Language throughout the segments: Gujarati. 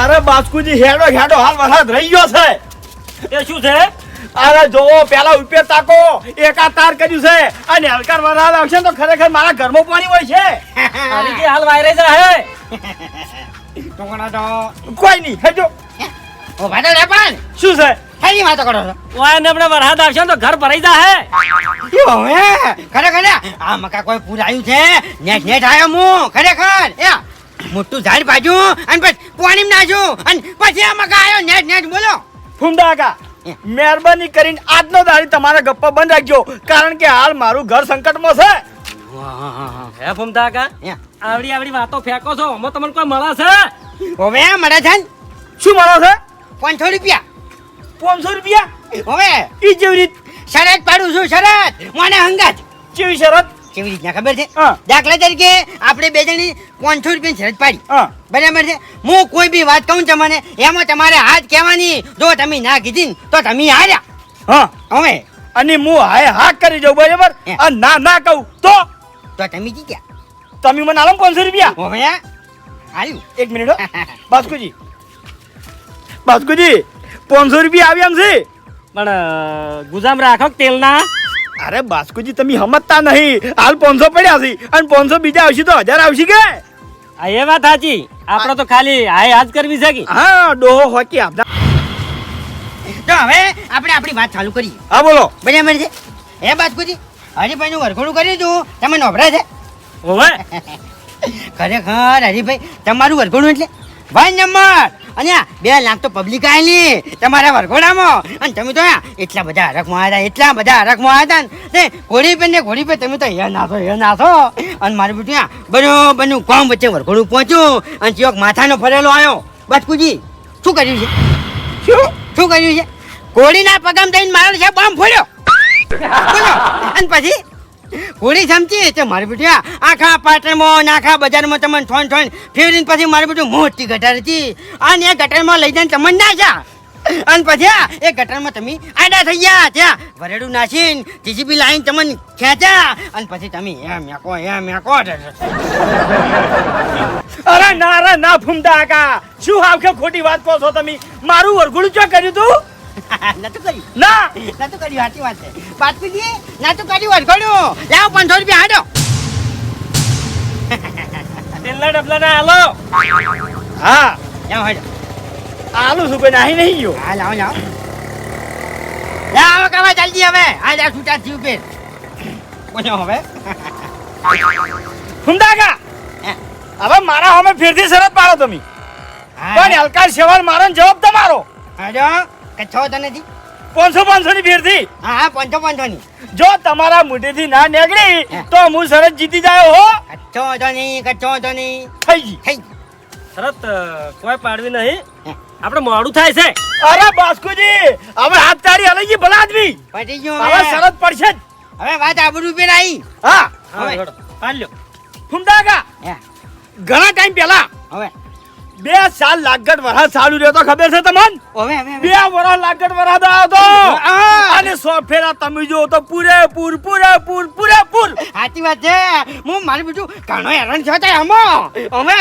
અરે બાસ્કુજી હેડો હેડો હાલ વરસાદ રહી ગયો છે. એ શું છે? અરે જોવો પેલા ઉપર તાકો એકા તાર કર્યું છે. અને હલકાર વરસાદ આવશે તો ખરેખર મારા ઘરમાં પાણી હોય છે. આની જે હાલ વાયરે રહે. ટોકણા તો કોઈ નહીં હેજો ઓ ભાડો રે પણ. શું છે? ખાલી વાતો કરો છો? ઓય ને આપણે વરસાદ આવશે તો ઘર ભરાઈ જાહે. યો ખરેખર આ મકા કોઈ પૂરાયું છે? નેટ નેટ આયો હું ખરેખર? એ. મોટું ઝાડ પાડ્યું અને પછી પાણી નાખ્યું અને પછી આ મકા આયો નેટ નેટ બોલો. ફૂમડા કાકા મહેરબાની કરીને આજનો દાડી તમારા ગપ્પા બંધ રાખજો કારણ કે હાલ મારું ઘર સંકટમાં છે. હે ફૂમતા કા એ, આવડી આવડી વાતો ફેંકો છો આમાં તમને કોઈ મળે છે? હવે મળે છે શું મળે છે? પાંચસો રૂપિયા. પાંચસો રૂપિયા? હવે. ઈ જેવી રીત. શરત પાડું છું શરત. મને હંગાત. કેવી શરત? કેવી રીતના ખબર છે? દાખલા તરીકે આપણે બે જણી પાંચસો રૂપિયાની શરત પાડી. હા. બરાબર છે? હું કોઈ બી વાત કહું તમને એમાં તમારે હાથ કહેવાની જો તમે ના કીધી તો તમે હાર્યા. હા. હવે? અને હું હાય હા કરી દઉં બરાબર. ના ના કહું તો? તો તમે જીત્યા તમે મને આલો પાંચસો રૂપિયા? હવે આવ્યું એક મિનિટ હો. બાસ્કુજી. બાસ્કુજી પાંચસો રૂપિયા આવ્યા એમ છે. પણ ગુજામ રાખો કે તેલના. અરે બાસ્કુજી તમે સમજતા નહીં. હાલ પાંચસો પડ્યા છે. અને પાંચસો બીજા આવશે તો હજાર આવશે કે? હા એ વાત સાચી. આપણે તો ખાલી હાય હાજ કરવી છે કે? હા ડોહો હોકી આપતા તો હવે આપણે આપણી વાત ચાલુ કરીએ. હા બોલો. બરાબર છે? હે બાસ્કુજી હરીભાઈ નું વરઘોડું કર્યું દઉં. તમે નોભરા છે? ઓવે ખરેખર હરીભાઈ તમારું વરઘોડું એટલે ભાઈ નંબર અને બે લાખ તો પબ્લિક આવેલી તમારા વરઘોડામાં. અને તમે તો એટલા બધા હરખમાં આવ્યા હતા એટલા બધા હરખમાં આવ્યા હતા ને ઘોડી પર ને ઘોડી પર તમે તો હે નાથો હે નાથો અને મારું બેટું આ બન્યું કોમ વચ્ચે વરઘોડું પહોંચ્યું. અને ચોક માથાનો ફરેલો આવ્યો બાજકુજી શું કર્યું છે? શું? શું કર્યું છે? ઘોડીના પગમ થઈને મારો છે બોમ્બ ફોડ્યો. અને પછી? હોળી સમજી તો મારી બેટી આખા પાટણમાં ને આખા બજારમાં તમને ઠોન ઠોન ફેરીને પછી મારી બેટી મોટી ગટર હતી. અને એ ગટરમાં લઈ જઈને તમને નાખ્યા અને પછી એ ગટરમાં તમે આડા થઈ ગયા. ત્યાં વરેડું નાસીન જીજીબી લાઈન તમને ખેંચ્યા અને પછી તમે એમ મેકો એમ મેકો અરે ના અરે ના ફૂમતા કાકા. શું આવખે ખોટી વાત કહો છો તમે? મારું વરઘોડું ચો કર્યું તું? નતું કર્યું. ના! નતું કર્યું સાચી વાત છે. બાતકુજી નતું કર્યું વરઘોડું લાવો પાંચસો રૂપિયા હાડો. તેલના ડબલાના હાલો. હા. લાવો હાડો. આલુ શું નાહી નહીં ગયો. હા લાવો લાવો. લાવો કવા જલ્દી હવે. આ જા છૂટા થયું પે બોલો હવે. હવે મારા હમે ફેરથી શરત પાડો તમે. પણ હલકા સેવા મારો જવાબ તમારો. હાડો. કચ્છો તો નથી પાંચસો પાંચસો ની ફેરથી હા હા પાંચસો પાંચસો ની જો તમારા મોઢેથી ના નીકળી તો હું શરત જીતી જાય હો. કચ્છો તો નહીં કચ્છો તો નહીં થઈ ગઈ થઈ શરત કોઈ પાડવી નહીં. આપણે મોડું થાય છે. અરે બાસ્કુજી હવે હાથ તારી હલાઈ ગઈ ભલા આદમી. પડી ગયો હવે શરત પડશે જ. હવે વાત આબરૂ પે નહીં હા. હવે. પાલ્યો ફૂમતા ઘણા ટાઈમ પહેલા હવે. બે સાલ લાગટ વરસાદ ચાલુ રહ્યો તો ખબર છે તમને? બે વરા વરસ લાગટ વરસાદ આવ્યો તો. અને સો ફેરા તમે જો તો પૂરેપૂર પૂરેપૂર પૂરેપૂર સાચી વાત છે. હું મારે બીજું ઘણો હેરાન છે તે અમો અમે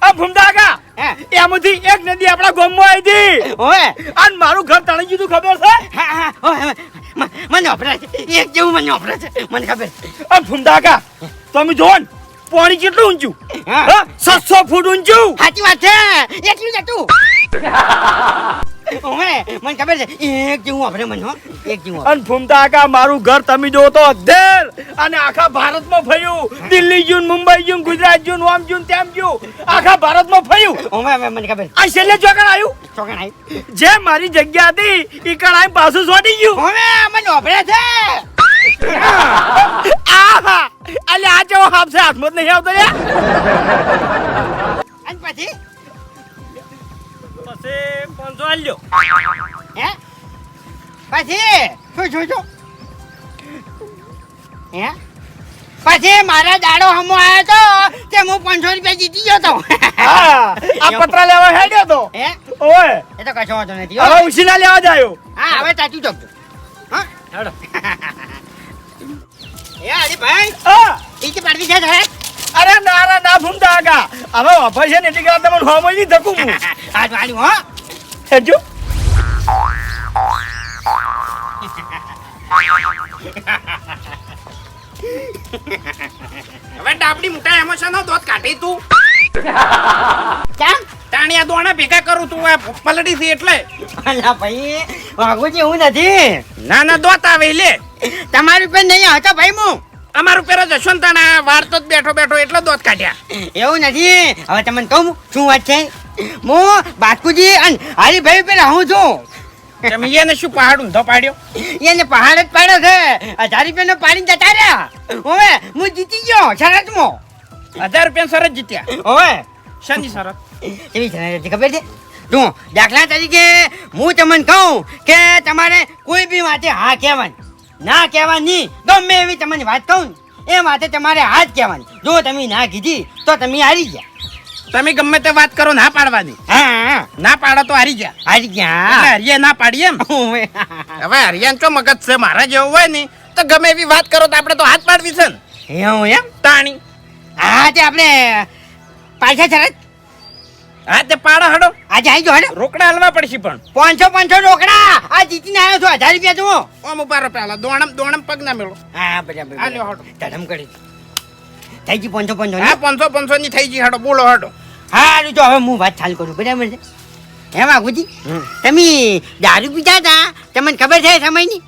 આ હે, એમાંથી એક નદી આપણા ગામમાં આવી હતી. ઓએ અને મારું ઘર તણી ગયું ખબર છે? હા હા મને વપરાય છે. એક જેવું મને વપરાય છે. મને ખબર. આ ફૂમતા તમે જોવો ને. પાણી કેટલું ઊંચું? હા. ફૂટ ઊંચું? સાચી વાત છે. એટલું જતું હતું. મને ખબર છે. એક જેવું વાપરે મને હો. એક જેવું અને ફૂમતા કાકા મારું ઘર તમે જો તો અધેર. અને આખા ભારતમાં ફર્યું. દિલ્હી જૂન મુંબઈ જૂન ગુજરાત જૂન આમ જૂન તેમ ગયું આખા ભારતમાં ફર્યું. મને ખબર આ છેલ્લે આવ્યું ચોકણ જે મારી જગ્યા હતી એ કણાઈ પાછું સોટી ગયું. હવે મને છે. આહા! અલે આ જેવો હાફ છે? હાથમાં નહીં આવતો યાર. અને પછી? પછી પાંચસો આલ્યો. હે? પછી? શું શું શું? હે? પછી મારા દાડો હમો આવ્યો તો તે હું પાંચસો રૂપિયા જીતી ગયો તો. આ પત્ર લેવા હેડ્યો તો. હે? ઓય એ તો કશો વાંધો નથી હવે ઉછીના લેવા જાયો. હા હવે ચાચું ચોકજો હા? હેડો. એ હરીભાઈ હા. ઈ કે પાડવી છે. સાહેબ અરે ના ના ના ફૂમતા કાકા હવે ઓફર છે ને એટલી કરા તમને હોમ જ નહીં ધકું હું હાથ વાળ્યું હો. હેજો હવે ડાબડી મોટા એમોશન ને દોત કાઢી તું. કેમ? તાણિયા દોણા ભેગા કરું તું આ પલટી થી એટલે. અલા ભાઈ વાગુજી હું નથી. ના ના દોત આવે લે. તમારી પર નહીં હતો ભાઈ હું. અમારું પેરો જશવંત તાણા વારતો જ બેઠો બેઠો એટલો દોત કાઢ્યા. એવું નથી. હવે તમને કહું શું વાત છે? હું બાસ્કુજી અને હરિભાઈ પર હું છું. તમે એને શું પહાડ ઊંધો પાડ્યો? એને પહાડ જ પાડ્યો છે. હજાર રૂપિયાનો પાડીને જતા રહ્યા. હવે હું જીતી ગયો શરતમાં. હજાર રૂપિયા સરસ જીત્યા. હવે. શની સરસ? એવી શરત ખબર છે? જો દાખલા તરીકે હું તમને કહું કે તમારે કોઈ બી વાતે હા કહેવાની ના કહેવાની ગમે એવી તમને વાત કહું એ વાતે તમારે હા જ કહેવાની. જો તમે ના કીધી તો તમે હારી ગયા. તમે ગમે તે વાત કરો ના પાડવાની. હા. ના પાડો તો હારી ગયા. હારી ગયા. હારીએ ના પાડીએ એમ. હવે હરિયાન ચો મગજ છે મારા જેવું હોય ને તો ગમે એવી વાત કરો તો આપણે તો હાથ પાડવી છે ને. એવું એમ? તાણી. હા તે આપણે પાછા છે હા તે પાડો હડો. આજે આવી જાઓ હેડો. રોકડા હલવા પડશે પણ. પાંચસો પાંચસો રોકડા. આ જીતીને આવ્યો છો હજાર રૂપિયા જુઓ. ઓમ ઉપારો પેલા દોણમ દોણમ પગ ના મેળો. હા બરાબર આ લ્યો હડો. ધરમ કરી. થઈ ગઈ પાંચસો પાંચસો હા પાંચસો પાંચસો ની થઈ ગઈ. હડો બોલો હડો. હારું તો હવે હું વાત ચાલુ કરું બરાબર છે? હે વાઘુજી તમે દારૂ પીતા હતા? તમને ખબર છે સમયની?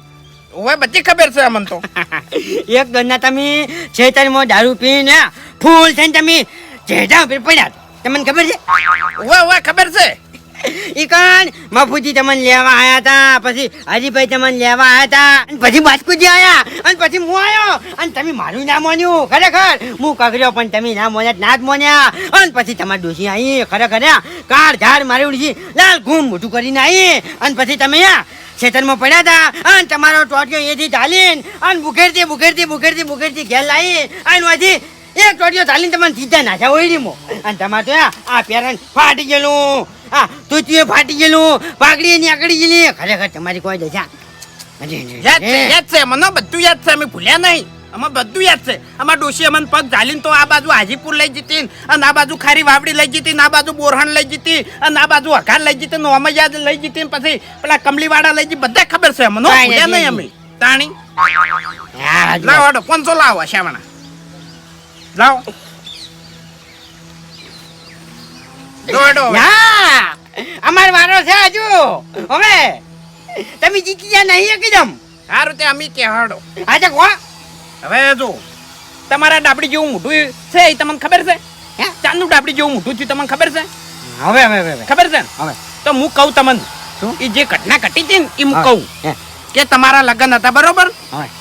ઓવે બધી ખબર છે અમને તો. એક ગણના તમે છેતરમાં દારૂ પીને ફૂલ થઈને તમે જેઠા ઉપર પડ્યા તમને ખબર છે? ઓવે ઓવે ખબર છે? ઈ મફુજી તમને લેવા આયા હતા પછી હરીભાઈ તમને લેવા આયા હતા પછી બાસ્કુજી આયા. અને પછી હું આવ્યો અને તમે મારું ના મોન્યું. ખરેખર. હું કગર્યો પણ તમે ના મોન્યા, ના જ મોન્યા. અને પછી તમારી ડોસી આવી ખરેખર કાળ ઝાડ મારી ઉડી લાલ ઘૂમ મોટું કરીને આવી અને પછી તમે ખેતરમાં પડ્યા હતા અને તમારો ટોટિયો એથી ચાલીને અને બુખેરથી બુખેરથી બુખેરથી બુખેરથી ઘેર લાવી અને પછી એક ટોટિયો ચાલીને તમને સીધા નાખ્યા હોય ને અને તમારે તો આ પેરણ ફાટી ગયેલું. આ તું ફાટી ગયેલું પાઘડી આકડી ગયેલી. ખરેખર તમારી કોઈ દશા. યાદ છે યાદ છે મને બધું યાદ છે અમે ભૂલ્યા નહીં. અમે બધું યાદ છે. અમાર ડોશી અમને પગ ઝાલીને તો આ બાજુ હાજીપુર લઈ જતી ને અને આ બાજુ ખારી વાવડી લઈ જતી ને આ બાજુ બોરહણ લઈ જતી અને આ બાજુ હકાર લઈ જતી ને યાદ લઈ જતી ને પછી પેલા કમલીવાડા લઈ જતી બધા ખબર છે અમને ભૂલ્યા નહીં અમે. તાણી. હા, લાવો પાંચસો લાવો શ્યામણા. લાવો. ના અમાર વારો છે હજુ. હવે તમે જીતી ગયા નહીં એકદમ. સારું તે અમે કહેવાડો આજે કો હવે જો તમારા ડાબડી જેવું મોટું છે એ તમને ખબર છે? હે? ચાંદનું ડાબડી જેવું મોટું થયું તમને ખબર છે? હવે હવે હવે. ખબર છે? ને? હવે. તો હું કહું તમને? એ જે ઘટના ઘટી હતી ને એ હું કહું. કે તમારા લગ્ન હતા બરોબર.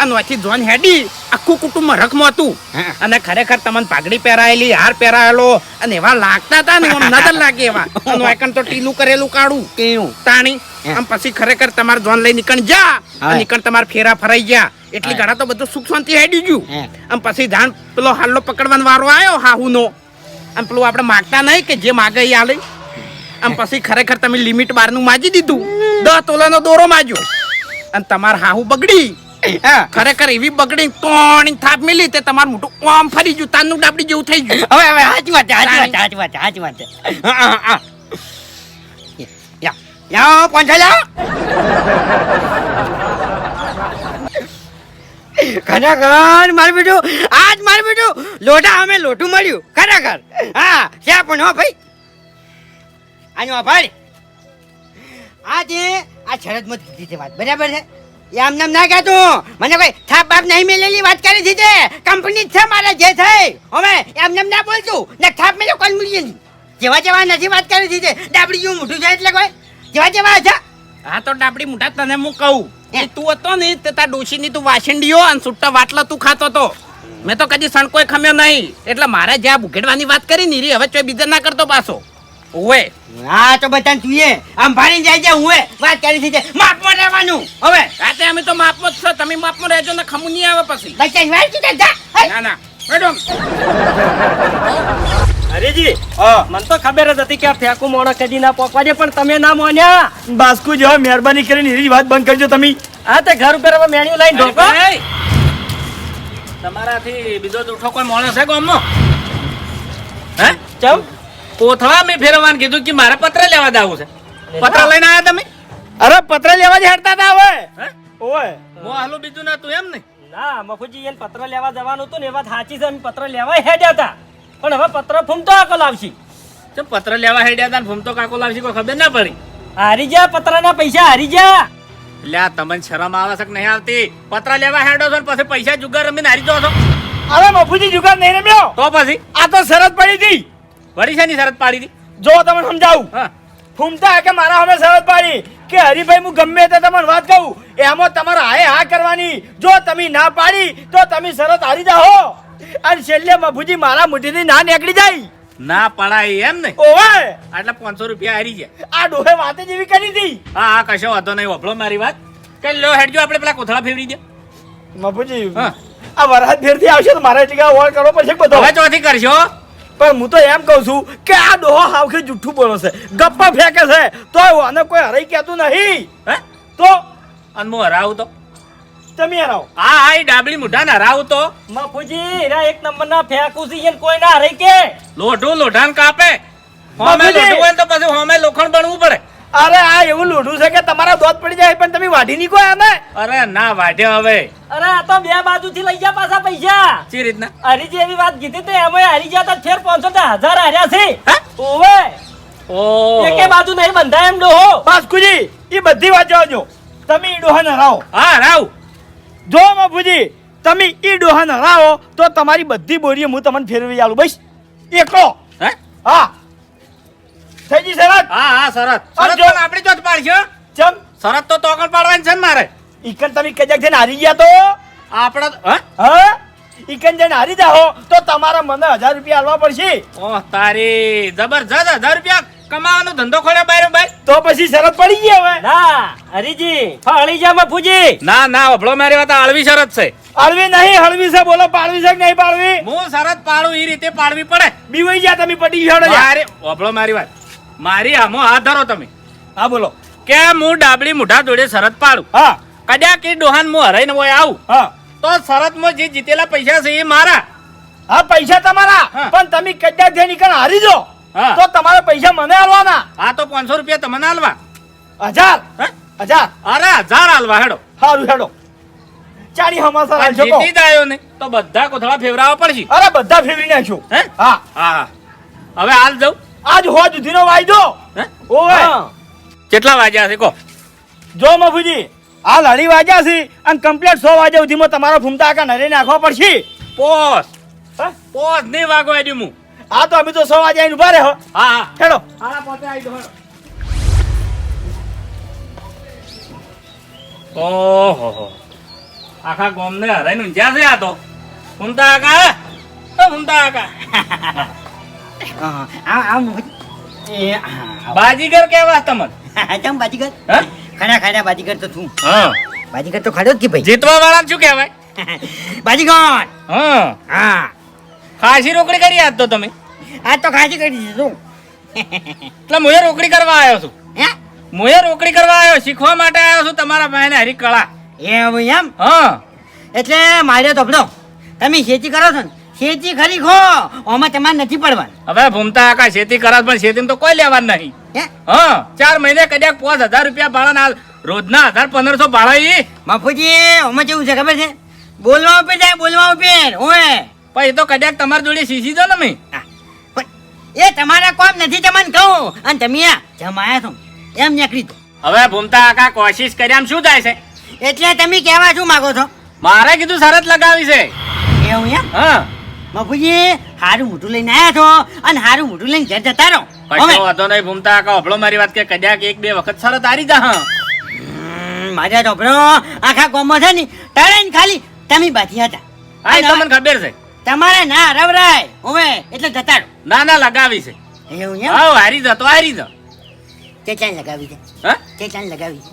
અને જોન હેડી આખું કુટુંબ રખમાં હતું. અને ખરેખર તમને પાઘડી પહેરાયેલી હાર પહેરાયેલો અને એવા લાગતા હતા ને આમ નજર લાગે એવા. અને એકન તો ટીલું કરેલું કાળું. કેવું? તાણી. આમ પછી ખરેખર તમારે જોન લઈ નીકળ જા. નીકળ તમારે ફેરા ફરાઈ ગયા. એટલી ઘણા તો બધું સુખ શાંતિ હેડી ગયું. આમ પછી ધાન પેલો હાલ્લો પકડવાનો વારો આવ્યો હાહુનો. આમ પેલું આપણે માગતા નહીં કે જે માગે એ આલે. આમ પછી ખરેખર તમે લિમિટ બારનું માજી દીધું. દસ તોલાનો દોરો માજ્યો અને તમાર હાહુ બગડી. હા. ખરેખર એવી બગડી તોણી થાપ મિલી તે તમારું મોટું ઓમ ફરી ગયું તાનનું ડાબડી જેવું થઈ ગયું. હવે હવે સાચી વાત સાચી વાત સાચી વાત સાચી વાત. યા, યા, પાંચસો ખરેખર મારું બેટું આજ મારું બેટું લોટા અમે લોટું મળ્યું ખરેખર. હા છે પણ હો ભાઈ. આનો ભાઈ આજે આ શરત મત કીધી છે વાત. બરાબર છે? એ આમ નામ ના કહેતો. મને કોઈ થાપ બાપ નહીં મેલેલી વાત કરી દીધે. કંપની છે મારે જે થઈ. હવે એમ નામ ના બોલતું. ને થાપ મેલો કોણ મળી જેવા જેવા નથી વાત કરી દીધે. ડાબડી જેવું મોટું છે એટલે કોઈ? જેવા જેવા હતા. હા તો ડાબડી મોટા તને હું કહું. એ તું હતો ને તે તાર ડોશીની તું વાસંડીઓ અને સુટ્ટા વાટલા તું ખાતો હતો. મેં તો કદી સણકોય ખમ્યો નહીં. એટલે મારે જ્યાં બુઘેડવાની વાત કરી ને રી હવે ચોય બીજા ના કરતો પાછો. ઓવે હા તો બધાને જોઈએ. આમ ભાણી જાય છે હું એ વાત કરી છે માપમાં રહેવાનું. હવે. રાતે અમે તો માપમાં જ છો. તમે માપમાં રહેજો ને ખમું નહીં આવે પછી. બચ્ચા વાત કીધા જા. ના ના. મેડમ. હરીજી મને તો ખબર જ હતી કે આ ફેંકું મોણો કદી ના પોકવા દે પણ તમે ના મોન્યા. બાસ્કુ જો મહેરબાની કરીને એની વાત બંધ કરજો તમે. હા તે ઘર ઉપર હવે લઈને ઢોકો. તમારાથી બીજો જૂઠો કોઈ માણસ છે ગામનો? હે? ચમ? કોથળા મેં ફેરવવાનું કીધું કે મારે પત્ર લેવા દાવું છે. પત્ર લઈને આવ્યા તમે? અરે પત્ર લેવા જ હેડતા હતા હવે. હે? ઓય. મો હાલું બીજું ના તું એમ ને ના મફુજી એને પત્ર લેવા જવાનું હતું ને એ વાત સાચી છે અમે પત્ર લેવા હેડ્યા હતા પણ હવે પત્ર ફૂમતો આકો આવશે તો પત્ર લેવા હેડ્યા હતા ફૂમતો કાકો લાવશે કોઈ ખબર ના પડી. હારી જા પત્રના પૈસા હારી જા એટલે આ તમને શરમ આવે છે કે નહીં આવતી? પત્ર લેવા હેડો છો ને પછી પૈસા જુગાર રમીને હારી જાવ છો? અરે મફુજી જુગાર નહીં રમ્યો? તો પછી? આ તો શરત પડી હતી વળી છે શરત પાડી હતી જો તમને સમજાવું. ફૂમતા કે મારા અમે શરત પાડી કે હરીભાઈ હું ગમે તે તમને વાત કહું એમાં તમારે હાય હા કરવાની. જો તમે ના પાડી તો તમે શરત હારી જાઓ. અને છેલ્લે મફુજી મારા મુઠીથી ના નીકળી જાય. ના પડાય એમ ને? ઓવે! એટલે પાંચસો રૂપિયા હારી ગયા. આ ડોહે વાતે જેવી કરી હતી. હા હા કશો વાંધો નહીં વફળો મારી વાત. કે લો હેડજો આપણે પેલા કોથળા ફેરવી દે. મફુજી હા. આ વરસાદ ફેરથી આવશે તો મારા ટીકા ઓળ કરવો પડશે બધો. હવે ચોથી કરશો? પણ હું તો એમ કહું છું કે આ ડોહો હાવખી જુઠ્ઠું બોલો છે. ગપ્પા ફેંકે છે. તો આને કોઈ હરાઈ કહેતું નહીં. હે? તો? અને હું હરાવું તો? તમે હરાવો. હા હા એ ડાબલી મુઢા ના હરાવું તો. મફુજી એના એક નંબરના ફેંકું છે કોઈ ના હરાઈ કે? લોઢું લોઢાન કાપે. હોમે. લોઢું હોય ને તો પછી હોમે લોખંડ બનવું પડે. અરે આ એવું લોઢું છે કે તમારા દોત પડી જાય પણ તમે વાઢી નહીં કોઈ આને? અરે ના વાઢે હવે. અરે આ તો બે બાજુથી લઈ જા પાછા પૈસા. સી રીતના? હરી જેવી વાત કીધી તો એમાં હરી ગયા તો ફેર પાંચસો તો હજાર હાર્યા છે? ઓવે. ઓ. એકે બાજુ નહીં બંધાય એમ ડોહો. બાસ્કુજી એ બધી વાત જોજો તમે ઈ ડોહન હરાવો. હા રાવ જો બાપુજી તમે ઈ ડોહાને હરાવો તો તમારી બધી બોરીઓ હું તમને ફેરવી આલું. બસ એકલો. હે? હા. થઈ ગઈ શરત? હા હા શરત. શરત જો. પણ આપણી જોત પાડશો. ચમ? શરત તો તોકડ પાડવાની છે ને મારે. ઈકન તમે કજાક જઈને હારી ગયા તો? આપણે હ? હ? ઈકન જઈને હારી જાઓ. તો તમારા મને હજાર રૂપિયા આલવા પડશે. ઓહ તારી જબરજસ્ત હજાર રૂપિયા કમાવાનો ધંધો ખોલ્યો બાયરો ભાઈ. તો પછી શરત પડી ગઈ હવે. ના હરીજી ફાળી જા મફુજી ના ના અભળો મારી વાત આળવી શરત છે. અળવી નહીં હળવી છે બોલો પાડવી છે કે નહીં પાડવી? હું શરત પાડું એ રીતે પાડવી પડે. બીવાઈ જા તમે પડી જાડો અરે અભળો મારી વાત. મારી આમો હાથ ધરો તમે. હા બોલો. કે હું ડાબડી મુઢા જોડે શરત પાડું. હા. કદાચ એ ડોહાન હું હરાઈને હોય આવું. હા. તો શરતમાં જે જીતેલા પૈસા છે એ મારા. હા પૈસા તમારા. પણ તમે કદાચ જઈને ઈકન હારી જો. તો તમારા પૈસા મને આલવાના. આ તો પાંચસો રૂપિયા તમને હાલવા હજાર. હજાર. અરે હજાર આલવા હેડો. સારું હેડો. ચાડી હમાસા રાખજો. જીતી જ આવ્યો ને તો બધા કોથળા ફેવરાવા પડશે. અરે બધા ફેવરી નાખ્યો હે? હા. હા હા. હવે હાલ જાઉં. આજ હો સુધીનો વાયદો. હે? ઓવે. કેટલા વાગ્યા છે? કહો જો મફુજી આ અઢી વાગ્યા છે અને કમ્પ્લીટ સો વાગ્યા સુધીમાં તમારો ફૂમતા આકા નરે નાખવા પડશે. પોસ. હે? પોસ નહીં વાગવા દઉં હું આ તો અમે તો સો વાગ્યા આવીને ઊભા રહે હો. હા હા. હેડો. હાલા પોતે આવી હેડો. ઓહો આખા ગોમને હરાઈને ઊંઝ્યા છે આ તો. ફૂમતા આકા હે? ફૂમતા આકા હા, આ આ મોહી- એ હા, બાજીગર કેવા તમને? તમ ચમ બાજીગર? હે? ખરા ખરા બાજીગર તો છું. હા. બાજીગર તો ખાડો જ કે ભાઈ? જીતવા વાળા શું કહેવાય? બાજીગર! હા. હા. ખાસી રોકડી કરી આજ તો તમે? આજ તો ખાસી કરી દીધું એટલે મુએ રોકડી કરવા આવ્યો છું. હે? મુએ રોકડી કરવા આવ્યો શીખવા માટે આવ્યો છું તમારા ભાઈને હરી કળા એમ? એમ હા. એટલે મારે તો તમે ખેતી કરો છો ને ખેતી ખરી ખો. ઓમાં તમારે નથી પડવાનું. હવે ભૂમતા આકા ખેતી કરાત પણ ખેતી તો કોઈ લેવાનું નહીં. હે? હા ચાર મહિને કદાચ પાંચ હજાર રૂપિયા ભાડા ના રોજના હજાર પંદરસો ભાડા ઈ બાપુજી ઓમાં કેવું છે ખબર છે? બોલવા ઉપર જાય બોલવા ઉપર. ઓય. પણ એ તો કદાચ તમારી જોડે શીશી દો ને મેં. એ તમારા કોમ નથી તમને કહું. અને તમે જમાયા છો. એમ નીકળી દો હવે ભૂમતા આકા કોશિશ કર્યા શું થાય છે? એટલે તમે કહેવા શું માગો છો? મારે કીધું શરત લગાવી છે. એવું એમ? હા. બાપુજી હારું મોઢું લઈને આયા છો અને હારું મોઢું લઈને ઘેર જતા રહો. કશો વાંધો નહીં ભૂમતા કા ઓભળો મારી વાત કે કદાચ એક બે વખત શરત હારી જા મારા ઢોબળો આખા ગામમાં છે ને તળે ખાલી તમે બાથી હતા. હા એ અને ખબર છે. તમારે ના રવરાય હવે એટલે જતા ના ના લગાવી છે. એવું એમ? હા હારી જા તો હારી જા. કે ચાલ લગાવી છે? હા? ચાલ લગાવી છે?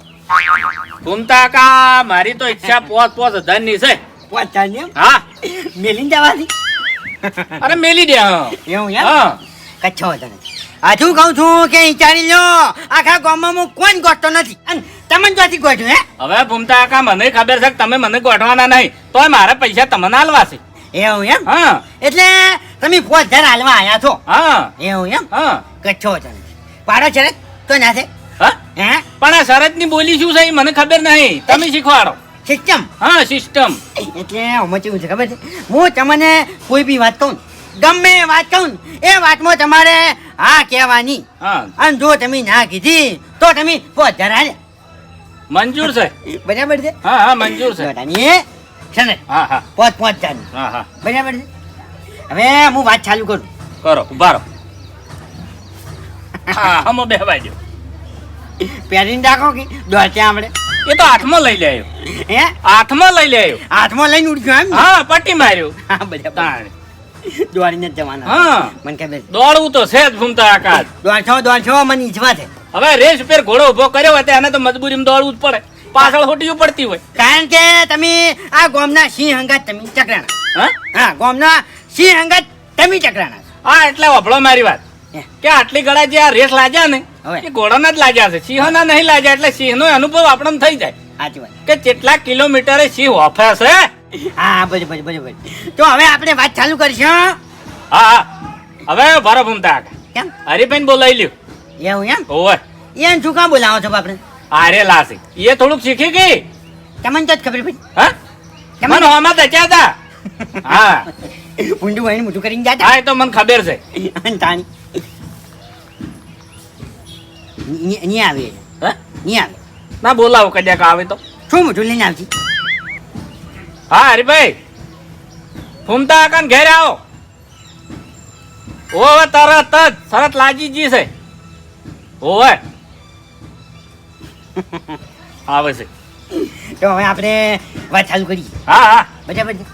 ભૂમતા કા મારી તો ઈચ્છા પોત પોત હજારની છે પહોંચાડ એમ? હા. મેલીને જવાથી? અરે મેલી દે હા. એવું હા. કચ્છો તને હજુ કહું છું કે વિચારી લો આખા ગામમાં હું કોઈ ગોઠતો નથી? અને તમે જોથી ગોઠ્યું હે? હવે ભૂમતા આખા મને ખબર છે કે તમે મને ગોઠવાના નહીં. તોય મારા પૈસા તમને આલવા છે. એવું એમ? હા. એટલે તમે હજાર હાલવા આયા છો? હા. એવું એમ? હા. કચ્છો તને પાડો શરત તો ના છે હા? હે? પણ આ શરતની બોલી શું છે એ મને ખબર નહીં. તમે શીખવાડો. સિસ્ટમ. હા સિસ્ટમ. એટલે આમાં કેવું છે ખબર છે? હું તમને કોઈ બી વાત કહું ગમે વાત કહું એ વાતમાં તમારે હા કહેવાની. અને જો તમે ના કીધી તો તમે હજાર મંજૂર છે. બરાબર છે? હા હા મંજૂર છે. જોતાની છે ને હા હા. પોત પોત હજારની હા હા. બરાબર છે? હવે હું વાત ચાલુ કરું. કરો ઊભા રહો. હા હમો બેહવા દો પહેરીને રાખો કે દોડતે આપણે એ તો હાથમાં લઈ લેયો હે? હાથમાં લઈ લેયો હાથમાં લઈને ઉડ્યો એમ? હા પટ્ટી માર્યું. હા બધા તાણ. દોડીને જ જવાના. હા. મને કે બેસ દોડવું તો છે જ ઘૂમતા આકાશ. દોડશો દોડશો મને ઈચ્છવા છે. હવે રેસ ઉપર ઘોડો ઊભો કર્યો હતો એને તો મજબૂરીમાં દોડવું જ પડે. પાછળ હોટીયું પડતી હોય. કારણ કે તમે આ ગોમના સિંહ હંગાત તમે ચકરાણા. હા? ગોમના સિંહ હંગાત તમે ચકરાણા છો. હા એટલે વભળો મારી વાત. કે આટલી ગળા જે આ રેસ લાગ્યા ને હવે. ઘોડાના જ લાગ્યા છે. સિંહના નહીં લાગ્યા એટલે સિંહનો અનુભવ આપણને થઈ જાય. સાચી વાત. કે કેટલા કિલોમીટરે સિંહ ઓફે છે. હા બરાબર બરાબર બરાબર તો હવે આપણે વાત ચાલુ કરીશું. હા હા. હવે ભરો ભૂમતા કેમ? હરિભાઈ બોલાવી લ્યો. એવું એમ? ઓવે એમ શું કામ બોલાવો છો આપણે આરે લાસી. એ થોડુંક શીખી ગઈ? તમને તો જ ખબર પડી. હા? તમને? મને હોમાં દચ્યા હતા. હા. ઊંડું વહીને મોટું કરીને હા જાતા એ તો મને ખબર છે. તાણી. ની- ની આવે. હે? નહીં આવે. ના બોલાવો કદાચ આવે તો. શું મોટું લઈને આવતી હા હરિભાઈ. ફૂમતા આકાન ઘેર આવો. ઓવે તરત જ. સરત લાજી જી છે. ઓવે. આવે છે. તો હવે આપણે વાત ચાલુ કરીએ. હા હા. બરાબર છે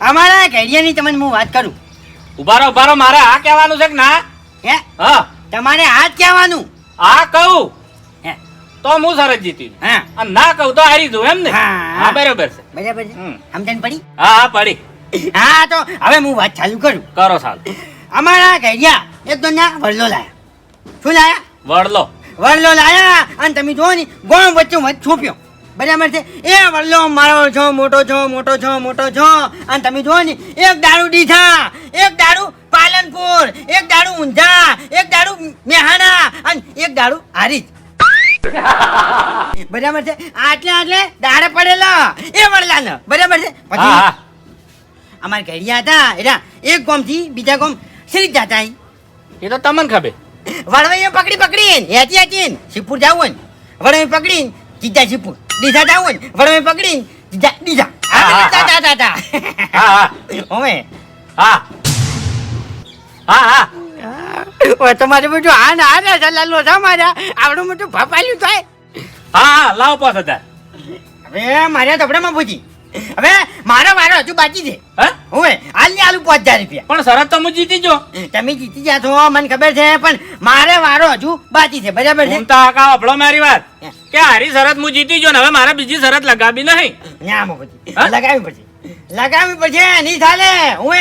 અમારા ઘેરિયાની તમને હું વાત કરું. ઉભારો ઉભારો મારે આ કહેવાનું છે કે ના? હે? હા. તમારે આ જ કહેવાનું. આ કહું? હે. તો હું સરસ જીતી હા. ના કહું તો હારી જઉં એમ ને? હા. બરોબર છે. બરાબર છે. સમજણ પડી? હા હા પડી. હા તો હવે હું વાત ચાલુ કરું. કરો સાલ અમારા ઘડિયા એક તો ના વડલો લાયા. શું લાયા? વડલો. વડલો લાયા અને તમે જુઓ ને ગોમ વચ્ચે વચ્ચે છોપ્યો. બરાબર છે? એ વડલો મારો છો મોટો છો મોટો છો મોટો છો. અને તમે જુઓ ને એક દારૂ દીધા એક દારૂ પાલનપુર એક દાડું ઊંઝા એક દાડું મેહાણા અને એક દાડું હારી બરાબર છે? આટલે આટલે દાડે પડેલા. એ વડલાને. બરાબર છે? પછી હા ઘડિયા હતા. એના એક ગામથી બીજા ગોમ શ્રી જતા એ તો તમને ખબર. વડવાઈએ પકડી પકડીને હેચી હેતીને શિપુર જાવું ને. વડવાઈ પકડીને જીજા શિપુર દીધા જાવું ને. વડવાઈ પકડીને જીજા દીધા. હા, હા. હા. હા હા. હા હા. ઓય તમારે બધું હા ને હા ને સલાલો છે મારા આવડું મોટું ભપાયું થાય હા હા લાવ પાછ હતા હવે મારે ધબડામાં પૂછી હવે મારો વારો હજુ બાકી છે. હું? હવે હાલની આલુ પાંચ હજાર રૂપિયા. પણ શરત તો હું જીતી જો તમે જીતી ગયા છો મને ખબર છે પણ મારે વારો હજુ બાકી છે. બરાબર છે? તો આકા અભળો મારી વાત. કે હારી શરત હું જીતી જો ને હવે મારે બીજી શરત લગાવી નહીં. ના આમાં પછી? લગાવી પછી લગાવી પછી નહીં ચાલે હું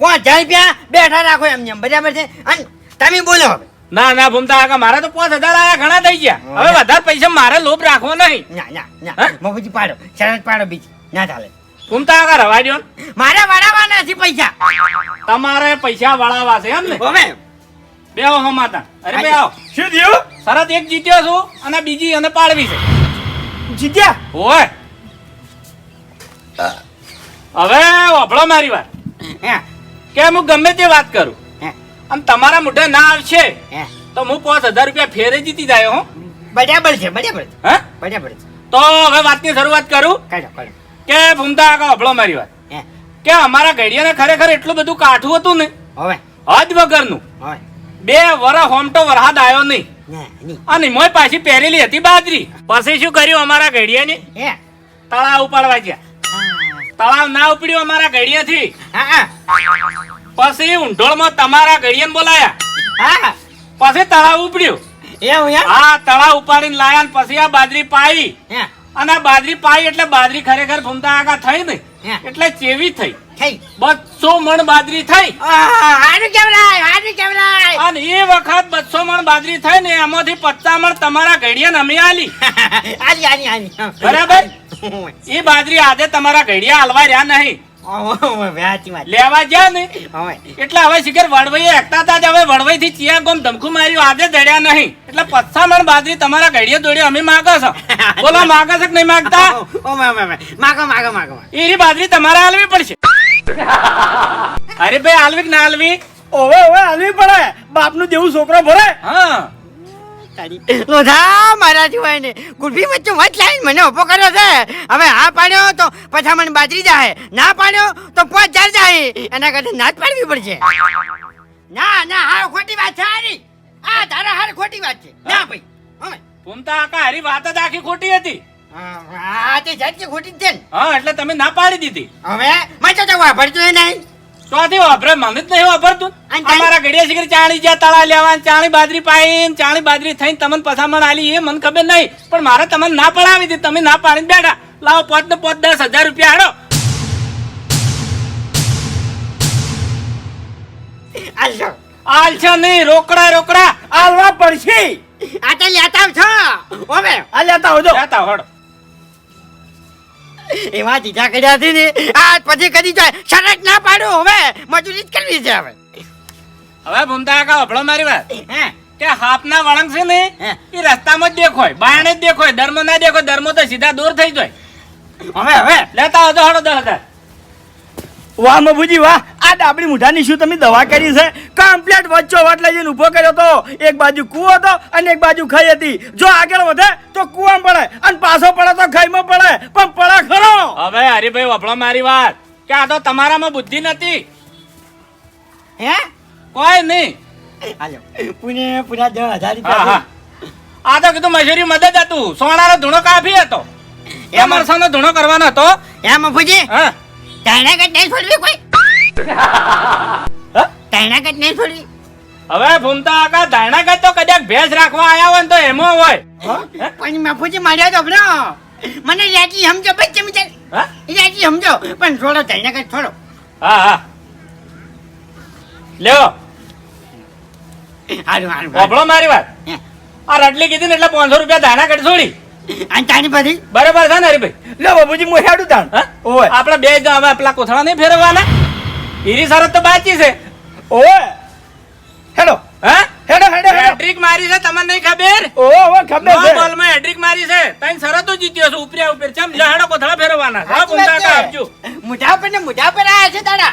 પાંચ હજાર રૂપિયા બેઠા રાખો એમ એમ બરાબર છે? અને તમે બોલો. હવે ના ના ભૂમતા આગા મારે તો પાંચ હજાર આયા ઘણા થઈ ગયા. હવે વધારે પૈસા મારે લોભ રાખવો નહીં. ના ના ના? મફુજી પાડો. શરત પાડો બીજી. ના ચાલે. ભૂમતા આકા રવા દો મારે વાળાવાના નથી પૈસા. તમારે પૈસા વળાવવા છે એમ ને? હવે. બે હો માતા. અરે બે આવો. શું થયું? શરત એક જીત્યો છું અને બીજી અને પાડવી છે. જીત્યા? ઓય હવે ઓભળો મારી વાત. હે. કે હું ગમે તે વાત કરું. આમ તમારા મોઢે ના આવશે તો હું પાંચ હજાર રૂપિયા ફેરે જીતી જાય હો. બરાબર છે બરાબર છે. હે? બરાબર છે. તો હવે વાતની શરૂઆત કરું. કે ભૂમતા આગળ અભળો મારી વાત. કે અમારા ઘડિયાને ખરેખર એટલું બધું કાઠું હતું ને? હવે? હદ વગરનું. બે વર હોમટો વરહાદ આવ્યો નહીં. અને મોય પાછી પહેરેલી હતી બાજરી. પછી શું કર્યું અમારા ઘડિયાને હે? તળાવ ઉપાડવા ગયા. તળાવ ના ઉપડ્યું અમારા ઘડિયાથી? હા હા. પછી ઊંઢોળમાં તમારા ઘડિયાને બોલાયા. હા પછી તળાવ ઉપડ્યું. એવું આ તળાવ ઉપાડીને લાયા ને પછી આ બાજરી પાઈ. અને બાજરી પાઈ એટલે બાજરી ખરેખર ભૂમતા આગા થઈ ને એટલે ચેવી થઈ. થઈ. બસો મણ બાજરી થઈ. અને એ વખત બસો મણ બાજરી થઈ ને એમાંથી પચાસ મણ તમારા ઘડિયા અમે આલી. બરાબર? એ બાજરી આજે તમારા ઘડિયા હાલવા રહ્યા નહીં. લેવા ગયા ને? એટલે હવે શિખર વડવઈએ એકતા હતા જ હવે વડવઈ થી ચિયા ગોમ ધમકું માર્યું આજે દડ્યા નહીં. એટલે પચ્છામણ બાજરી તમારા ઘડીએ દોડ્યો અમે માગો છો. બોલો માગો છો કે નહીં માગતા. માગો માગો માગો. એ બાજરી તમારે હાલવી પડશે. અરે ભાઈ આલવી ના આલવી ઓવે ઓવે આલવી પડે. બાપનું જેવું છોકરો ભરે. હા. તારી લોધા મારા જીવાય ને. વચ્ચે વચ લાઈન મને ઊભો કર્યો છે. હવે હા પાડ્યો તો પછા મને બાજરી જાય ના પાડ્યો તો પાંચ હજાર જાય એના કરતા ના જ પાડવી પડશે. ના ના હા ખોટી વાત છે હારી. આ તારા હાર ખોટી વાત છે. ના ભાઈ હવે ઘૂમતા આકા હારી વાત જ આખી ખોટી હતી. હા તે ખોટી છે ને. હા એટલે તમે ના પાડી દીધી. હવે માચો તો વાપરતું એ નહીં. ચોથી વાપરે? મને જ નહીં વાપરતું. અને તારી- અમારા ઘડિયા શિખર ચાણી જ્યાં તળા લેવા ચાણી બાજરી પાઈને ચાણી બાજરી થઈને તમને પસામણ આલી એ મને ખબર નહીં. પણ મારે તમને ના પડાવી હતી તમે ના પાડીને બેઠા. લાવો પોત ને પોત દસ હજાર રૂપિયા હાડો આલશો છે. નહીં રોકડા રોકડા. આલવા પડશે. આ તો લેતા છો હવે આ લેતા હોજો લેતા હડો એવા દીધા કર્યા છે ને આ પછી કદી જાય શરત ના પાડું હવે મજૂરી જ કરવી છે હવે. હવે ભૂમતા કાકા અભળો મારી વાત. હે? કે હાપના વળંગ છે ને એ રસ્તામાં જ દેખોય બાયણે જ દેખોય ધર્મ ના દેખોય ધર્મ તો સીધા દૂર થઈ જાય. હવે હવે. લેતા આવજો હડો દસ હજાર. વાહ મભુજી વાહ. આ ડાબડી મુઠાની શું તમે દવા કરી છે? કમ્પ્લેટ વચ્ચો વટ લઈ જઈને ઊભો કર્યો તો. એક બાજુ કૂવો હતો અને એક બાજુ ખાઈ હતી. જો આગળ વધે તો કૂવામાં પડે અને પાછો પડે તો ખાઈમાં પડે. પણ પડે ખરો. હવે હરીભાઈ વફળો મારી વાત. કે આ તો તમારામાં બુદ્ધિ નથી. હે? કોઈ નહીં. હાલો. પુણે પૂરા દસ હજાર રૂપિયા આ તો કીધું મજૂરી મદદ હતું. સોનાનો ધૂણો કાફી હતો. એ એમરસનો ધૂણો કરવાનો હતો. એમ મફુજી? હા. તૈણાગત નહીં છોડવી કોઈ? હા? તૈણાગત નહીં છોડવી હવે ભૂમતા આકા ધારણાગત તો કદાચ ભેંસ રાખવા આયા હોય ને તો એમો હોય. પણ મફુજી માર્યા તો બરો મને યાદી સમજો ભાઈ હા? યાદી સમજો. પણ છોડો તૈણાગત છોડો હા હા. લ્યો. હારું હારું મારી વાત. આ રટલી કીધી ને એટલે પાંચસો રૂપિયા ધારણા કટ છોડી. અને તારી પછી? બરાબર છે ને હરીભાઈ? લે બાબુજી હું હેડું તાણ. ઓય. આપણે બે ગામ પેલા કોથળા નહીં ફેરવવાના? ઈરી સરત તો બાચી છે. ઓય. હેડો. હા? હેડો હેડો હેડ્રિક મારી છે તમને નહીં ખબર? ઓ ઓ ખબર છે. બોલમાં હેડ્રિક મારી છે. તઈ શરતો જીત્યો છે ઉપર્યા ઉપર ચમ લહેડો કોથળા ફેરવવાના. હા. આકા આપજો મુઢા પર ને મુઢા પર આયા છે તારા.